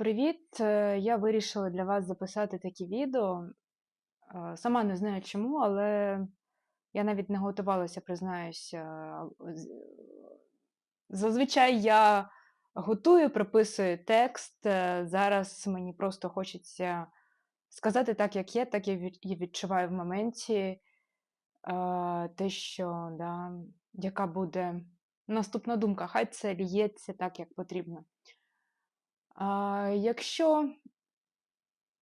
Привіт! Е, Я вирішила для вас записати такі відео. Е, Сама не знаю чому, але я навіть не готувалася, признаюся. Зазвичай я готую, прописую текст. Е, Зараз мені просто хочеться сказати так, як є, так я відчуваю в моменті е, те, що да, яка буде наступна думка. Хай це ліється так, як потрібно. А, Якщо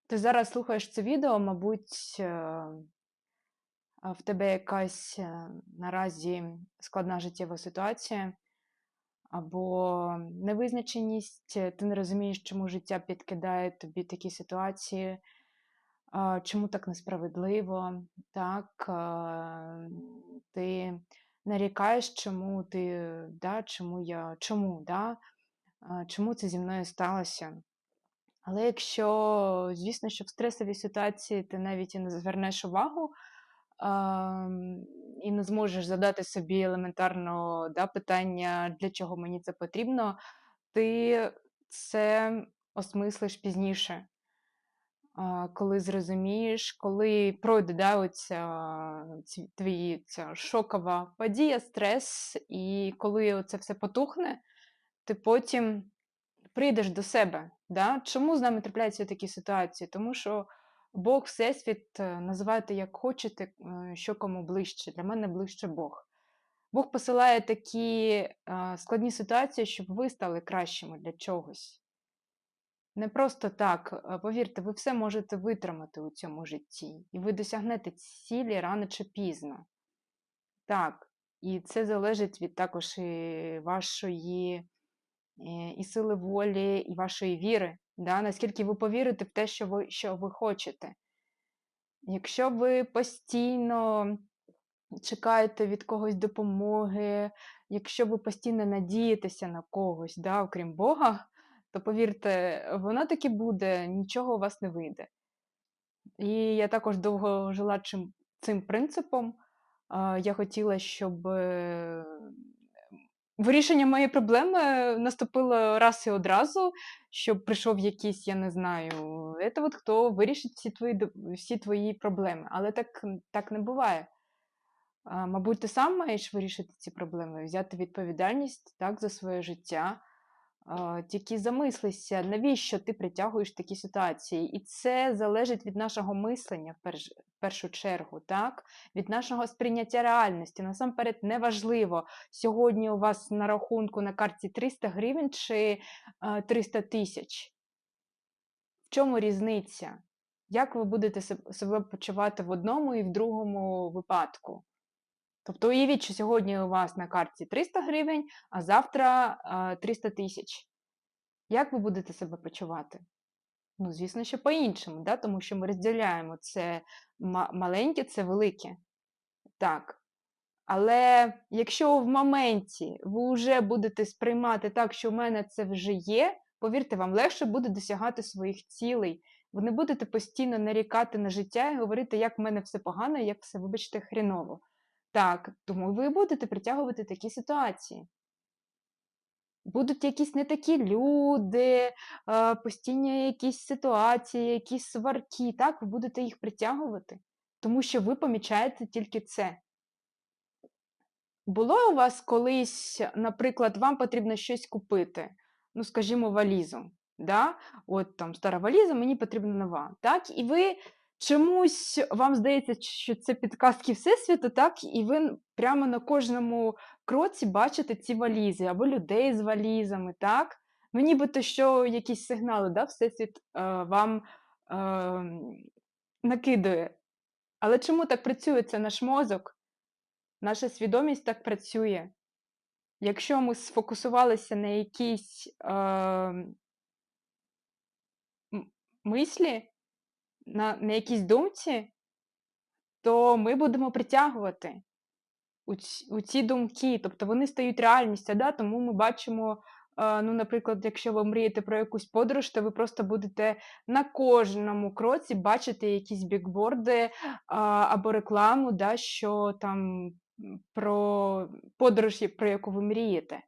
ти зараз слухаєш це відео, мабуть, е, в тебе якась е, наразі складна життєва ситуація, або невизначеність, е, ти не розумієш, чому життя підкидає тобі такі ситуації, чому так несправедливо, так, ти нарікаєш, чому ти, да, чому я, чому, да, чому це зі мною сталося. Але якщо, звісно, що в стресовій ситуації ти навіть і не звернеш увагу і не зможеш задати собі елементарно да, питання, для чого мені це потрібно, ти це осмислиш пізніше, коли зрозумієш, коли пройде да, оця, твій, ця шокова подія, стрес, і коли це все потухне, ти потім прийдеш до себе. Да? Чому з нами трапляються такі ситуації? Тому що Бог, Всесвіт, е, називайте як хочете, е, що кому ближче. Для мене ближче Бог. Бог посилає такі е, складні ситуації, щоб ви стали кращими для чогось. Не просто так, повірте, ви все можете витримати у цьому житті, і ви досягнете цілі рано чи пізно. Так, і це залежить від також і вашої і сили волі, і вашої віри. Да? Наскільки ви повірите в те, що ви, що ви хочете. Якщо ви постійно чекаєте від когось допомоги, якщо ви постійно надієтеся на когось, да, окрім Бога, то повірте, воно таки буде, нічого у вас не вийде. І я також довго жила цим принципом. Я хотіла, щоб е, вирішення моєї проблеми наступило раз і одразу, щоб прийшов якийсь, я не знаю, це от хто вирішить всі твої, всі твої проблеми. Але так, так не буває. А, Мабуть, ти сам маєш вирішити ці проблеми, взяти відповідальність так, за своє життя. Тільки замислися, навіщо ти притягуєш такі ситуації? І це залежить від нашого мислення в першу чергу, так? від нашого сприйняття реальності. Насамперед, неважливо, сьогодні у вас на рахунку на карті 300 гривень чи 300 тисяч. В чому різниця? Як ви будете себе почувати в одному і в другому випадку? Тобто уявіть, що сьогодні у вас на карті 300 гривень, а завтра 300 тисяч. Як ви будете себе почувати? Ну, звісно, що по-іншому, да? тому що ми розділяємо це маленьке, це велике. Так. Але якщо в моменті ви вже будете сприймати так, що в мене це вже є, повірте, вам легше буде досягати своїх цілей. Ви не будете постійно нарікати на життя і говорити, як в мене все погано, як все, вибачте, хріново. Так, тому ви будете притягувати такі ситуації. Будуть якісь не такі люди, постійні якісь ситуації, якісь сварки, так, ви будете їх притягувати, тому що ви помічаєте тільки це. Було у вас колись, наприклад, вам потрібно щось купити, ну, скажімо, валізу. Да? От там стара валіза, мені потрібна нова. Так? І ви чомусь вам здається, що це підказки Всесвіту, так? І ви прямо на кожному кроці бачите ці валізи, або людей з валізами, так? Ну, нібито що якісь сигнали, да? Всесвіт е, вам е, накидує. Але чому так працює це наш мозок? Наша свідомість так працює. Якщо ми сфокусувалися на якійсь е, мислі, на, на якійсь думці, то ми будемо притягувати у, ць- у ці думки. Тобто вони стають реальністю, да? тому ми бачимо, е, ну, наприклад, якщо ви мрієте про якусь подорож, то ви просто будете на кожному кроці бачити якісь бікборди або рекламу, да, що там про подорож, про яку ви мрієте.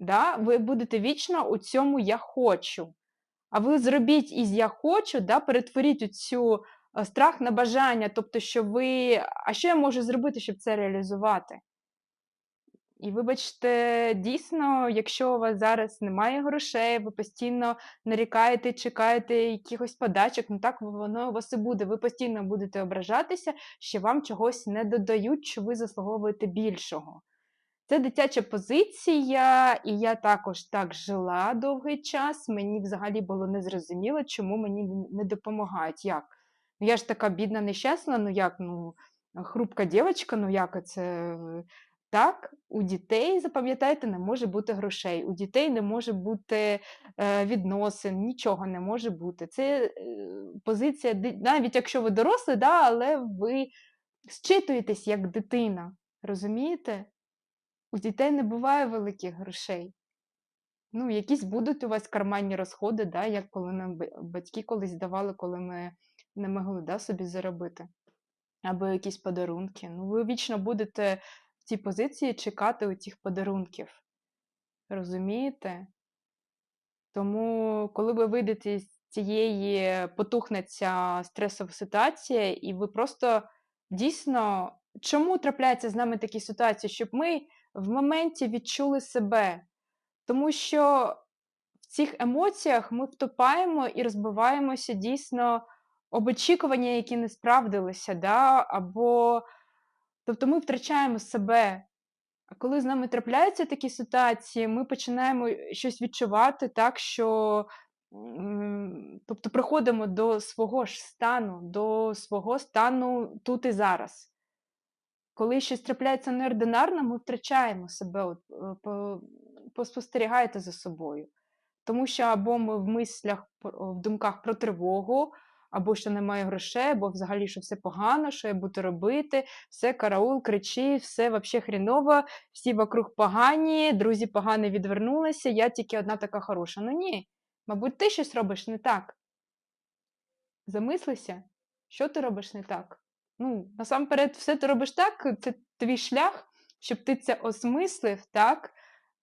Да? Ви будете вічно у цьому я хочу. А ви зробіть із я хочу, да, перетворіть цю е, страх на бажання, тобто, що ви, а що я можу зробити, щоб це реалізувати? І вибачте, дійсно, якщо у вас зараз немає грошей, ви постійно нарікаєте, чекаєте якихось подачок, ну так воно у вас і буде. Ви постійно будете ображатися, що вам чогось не додають, що ви заслуговуєте більшого. Це дитяча позиція, і я також так жила довгий час. Мені взагалі було незрозуміло, чому мені не допомагають. Як? Ну я ж така бідна, нещасна, ну як, ну, хрупка дівчинка, ну як це так, у дітей, запам'ятайте, не може бути грошей, у дітей не може бути е, відносин, нічого не може бути. Це е, позиція, навіть якщо ви дорослі, да, але ви зчитуєтесь як дитина. Розумієте? У дітей не буває великих грошей. Ну, якісь будуть у вас карманні розходи, да, як коли нам батьки колись давали, коли ми не могли да, собі заробити. Або якісь подарунки. Ну, ви вічно будете в цій позиції чекати у цих подарунків. Розумієте? Тому, коли ви вийдете з цієї потухне ця стресова ситуація, і ви просто дійсно, чому трапляються з нами такі ситуації, щоб ми в моменті відчули себе? Тому що в цих емоціях ми втопаємо і розбиваємося дійсно об очікування, які не справдилися, да? або Тобто ми втрачаємо себе. А коли з нами трапляються такі ситуації, ми починаємо щось відчувати так, що тобто приходимо до свого ж стану, до свого стану тут і зараз. Коли щось трапляється неординарно, ми втрачаємо себе, От, е, поспостерігайте за собою. Тому що або ми в мислях, в думках про тривогу, або що немає грошей, або взагалі, що все погано, що я буду робити, все караул, кричи, все взагалі хріново, всі вокруг погані, друзі погано відвернулися, я тільки одна така хороша. Ну ні, мабуть, ти щось робиш не так. Замислися, що ти робиш не так. Ну, насамперед, все ти робиш так, це твій шлях, щоб ти це осмислив, так?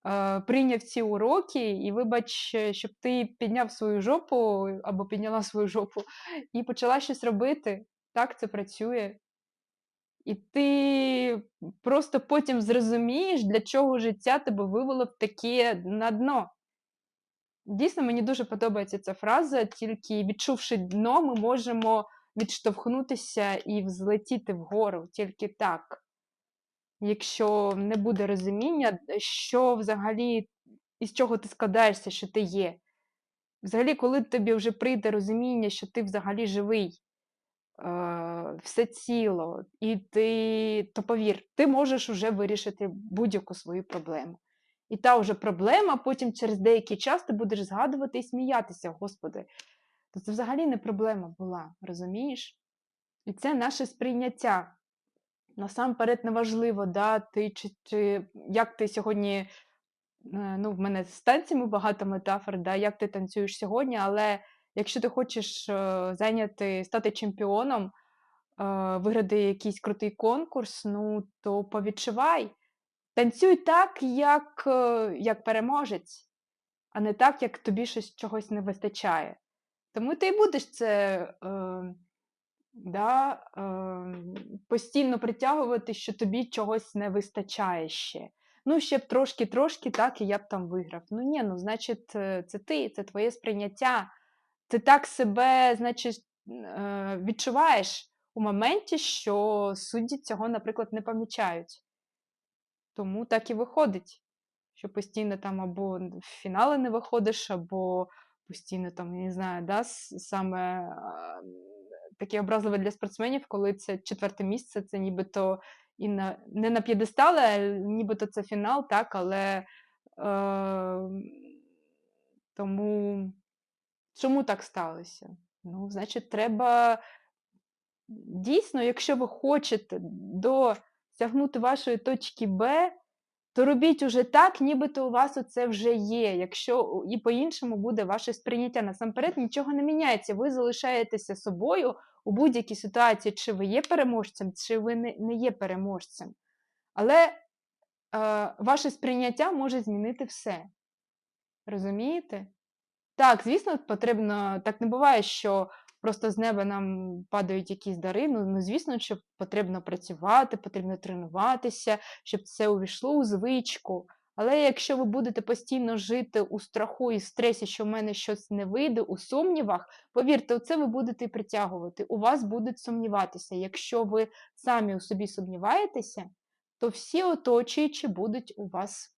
Е, прийняв ці уроки, і вибач, щоб ти підняв свою жопу або підняла свою жопу і почала щось робити. Так це працює. І ти просто потім зрозумієш, для чого життя тебе вивело в таке на дно. Дійсно, мені дуже подобається ця фраза, тільки відчувши дно, ми можемо відштовхнутися і взлетіти вгору, тільки так якщо не буде розуміння, що взагалі, із чого ти складаєшся, що ти є. Взагалі, коли тобі вже прийде розуміння, що ти взагалі живий, е, все ціло, і ти, то повір, ти можеш вже вирішити будь-яку свою проблему. І та вже проблема, потім через деякий час ти будеш згадувати і сміятися, Господи. То це взагалі не проблема була, розумієш? І це наше сприйняття насамперед неважливо, да, ти чи, чи як ти сьогодні. Е, ну, в мене з танцями багато метафор, да, як ти танцюєш сьогодні, але якщо ти хочеш е, зайняти, стати чемпіоном, е, виграти якийсь крутий конкурс, ну то повідчувай. Танцюй так, як як переможець, а не так, як тобі щось чогось не вистачає. Тому ти і будеш це е, да, е, постійно притягувати, що тобі чогось не вистачає ще. Ну, ще б трошки-трошки, так, і я б там виграв. Ну ні, ну, значить, е, це ти, це твоє сприйняття. Ти так себе, значить, е, відчуваєш у моменті, що судді цього, наприклад, не помічають. Тому так і виходить, що постійно там або в фінали не виходиш, або постійно там, я не знаю, да, саме таке образливе для спортсменів, коли це четверте місце, це нібито і на не на п'єдесталі, а нібито це фінал, так, але е, тому чому так сталося? Ну, значить, треба дійсно, якщо ви хочете досягнути вашої точки Б, то робіть уже так, нібито у вас оце вже є. Якщо і по-іншому буде ваше сприйняття. Насамперед нічого не міняється. Ви залишаєтеся собою у будь-якій ситуації, чи ви є переможцем, чи ви не є переможцем. Але е, ваше сприйняття може змінити все. Розумієте? Так, звісно, потрібно так не буває, що просто з неба нам падають якісь дари. Ну, ну звісно, що потрібно працювати, потрібно тренуватися, щоб це увійшло у звичку. Але якщо ви будете постійно жити у страху і стресі, що в мене щось не вийде, у сумнівах, повірте, це ви будете притягувати. У вас будуть сумніватися. Якщо ви самі у собі сумніваєтеся, то всі оточуючі будуть у вас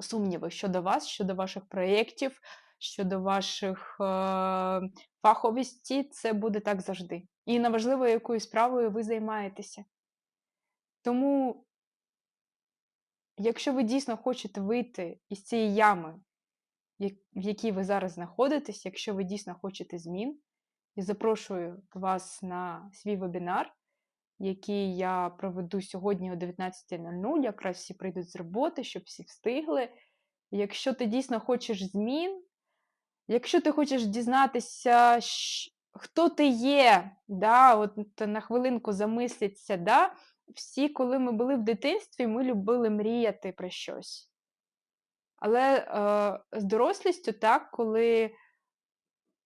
сумніви щодо вас, щодо ваших проєктів, щодо ваших е, фаховості, це буде так завжди. І неважливо, якою справою ви займаєтеся. Тому, якщо ви дійсно хочете вийти із цієї ями, в якій ви зараз знаходитесь, якщо ви дійсно хочете змін, і запрошую вас на свій вебінар, який я проведу сьогодні о 19.00, якраз всі прийдуть з роботи, щоб всі встигли. Якщо ти дійсно хочеш змін, Якщо ти хочеш дізнатися, хто ти є, да, от на хвилинку замислиться, да, всі, коли ми були в дитинстві, ми любили мріяти про щось. Але е, з дорослістю, так, коли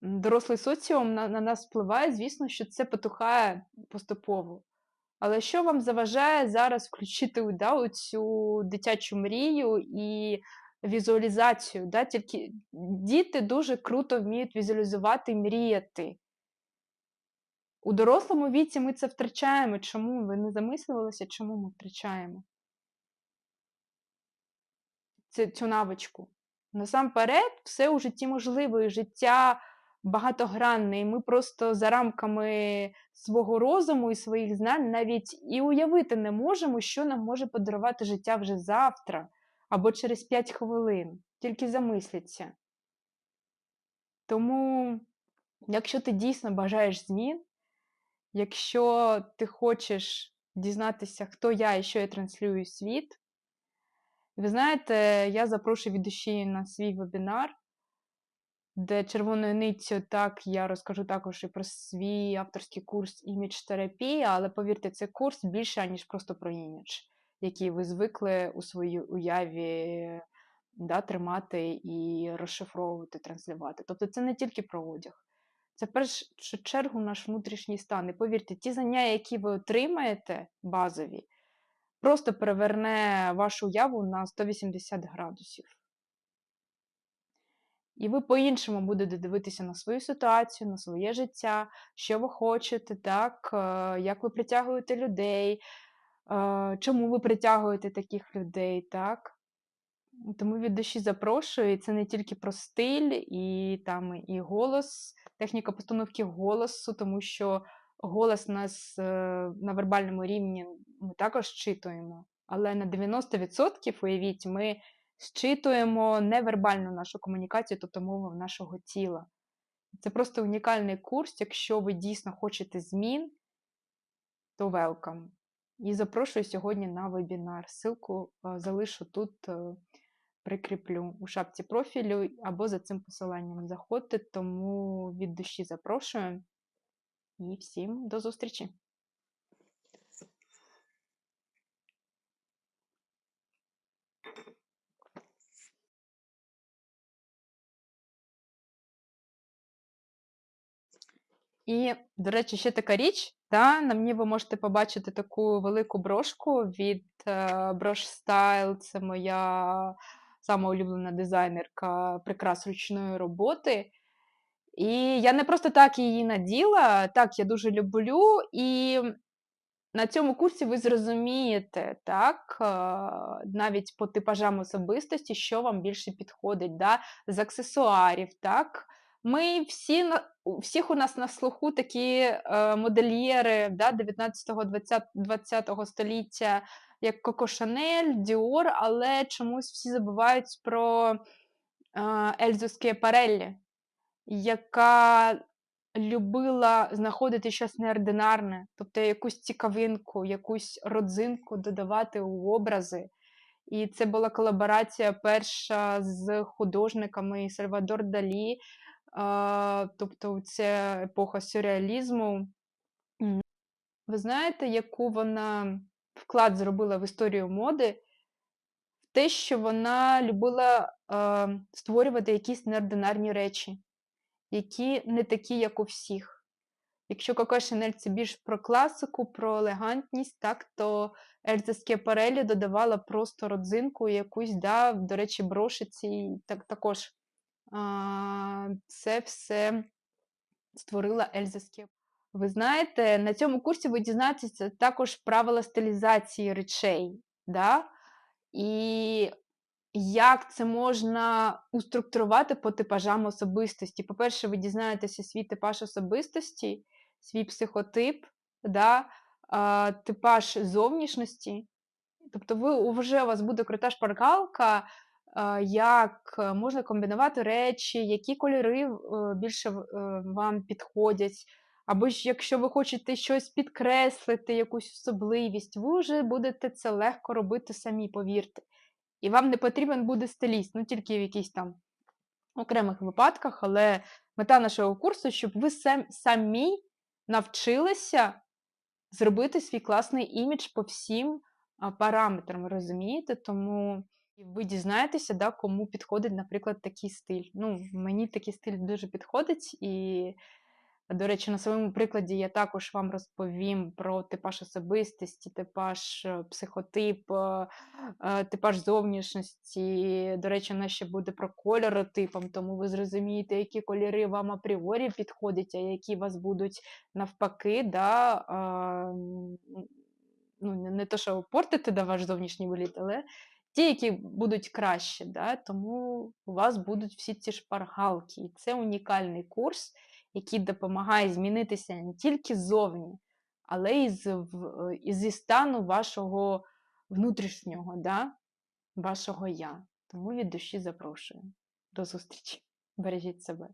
дорослий соціум на, на нас впливає, звісно, що це потухає поступово. Але що вам заважає зараз включити да, цю дитячу мрію і візуалізацію. Да? Тільки діти дуже круто вміють візуалізувати і мріяти. У дорослому віці ми це втрачаємо. Чому? Ви не замислювалися, чому ми втрачаємо Це, цю навичку? Насамперед, все у житті можливо, і життя багатогранне, і ми просто за рамками свого розуму і своїх знань навіть і уявити не можемо, що нам може подарувати життя вже завтра або через 5 хвилин, тільки замисліться. Тому, якщо ти дійсно бажаєш змін, якщо ти хочеш дізнатися, хто я і що я транслюю світ, ви знаєте, я запрошую від душі на свій вебінар, де червоною ниттю так я розкажу також і про свій авторський курс імідж терапія, але повірте, це курс більше, ніж просто про імідж які ви звикли у своїй уяві да, тримати і розшифровувати, транслювати. Тобто це не тільки про одяг. Це в першу чергу наш внутрішній стан. І повірте, ті знання, які ви отримаєте, базові, просто переверне вашу уяву на 180 градусів. І ви по-іншому будете дивитися на свою ситуацію, на своє життя, що ви хочете, так, е, як ви притягуєте людей, чому ви притягуєте таких людей, так? Тому від душі запрошую, і це не тільки про стиль, і там і голос, техніка постановки голосу, тому що голос нас е, на вербальному рівні ми також щитуємо. Але на 90% уявіть, ми щитуємо невербальну нашу комунікацію, тобто мову нашого тіла. Це просто унікальний курс. Якщо ви дійсно хочете змін, то welcome. І запрошую сьогодні на вебінар. Ссылку залишу тут, е, прикріплю у шапці профілю або за цим посиланням заходьте, тому від душі запрошую і всім до зустрічі! І, до речі, ще така річ. Та, На мені ви можете побачити таку велику брошку від е, Брош Style. Це моя сама улюблена дизайнерка прикрас ручної роботи. І я не просто так її наділа, так, я дуже люблю. І на цьому курсі ви зрозумієте, так, е, навіть по типажам особистості, що вам більше підходить, да, з аксесуарів, так. Ми всі всіх у нас на слуху такі е, модельєри да, 19-20 століття, як Коко Шанель, Діор, але чомусь всі забувають про е, Ельзу Скіапареллі, яка любила знаходити щось неординарне, тобто якусь цікавинку, якусь родзинку додавати у образи. І це була колаборація перша з художниками Сальвадор Далі. Тобто це епоха сюрреалізму. Ви знаєте, яку вона вклад зробила в історію моди? те, що вона любила, е, створювати якісь неординарні речі, які не такі, як у всіх. Якщо Коко Шанель це більш про класику, про елегантність, так, то Ельза Скіапареллі додавала просто родзинку якусь, да, до речі, брошиці так, також. Це все створила Ельза Скіапареллі. Ви знаєте, на цьому курсі ви дізнаєтеся також правила стилізації речей, да? і як це можна уструктурувати по типажам особистості. По-перше, ви дізнаєтеся свій типаж особистості, свій психотип, да? типаж зовнішності. Тобто, ви вже у вас буде крута шпаргалка, як можна комбінувати речі, які кольори е, більше е, вам підходять. Або ж якщо ви хочете щось підкреслити, якусь особливість, ви вже будете це легко робити самі, повірте. І вам не потрібен буде стиліст, ну тільки в якихось там окремих випадках, але мета нашого курсу, щоб ви сам, самі навчилися зробити свій класний імідж по всім параметрам, розумієте? Тому ви дізнаєтеся, да, кому підходить, наприклад, такий стиль. Ну, мені такий стиль дуже підходить, і, до речі, на своєму прикладі я також вам розповім про типаж особистості, типаж е, психотип, е, типаж зовнішності. До речі, нас ще буде про кольоротипом, тому ви зрозумієте, які кольори вам апріорі підходять, а які вас будуть навпаки, да, ну, не, то, що портити да, ваш зовнішній вигляд, але ті, які будуть краще. Да? Тому у вас будуть всі ці шпаргалки. І це унікальний курс, який допомагає змінитися не тільки ззовні, але й з, в- і зі стану вашого внутрішнього, да? вашого я. Тому від душі запрошую. До зустрічі. Бережіть себе.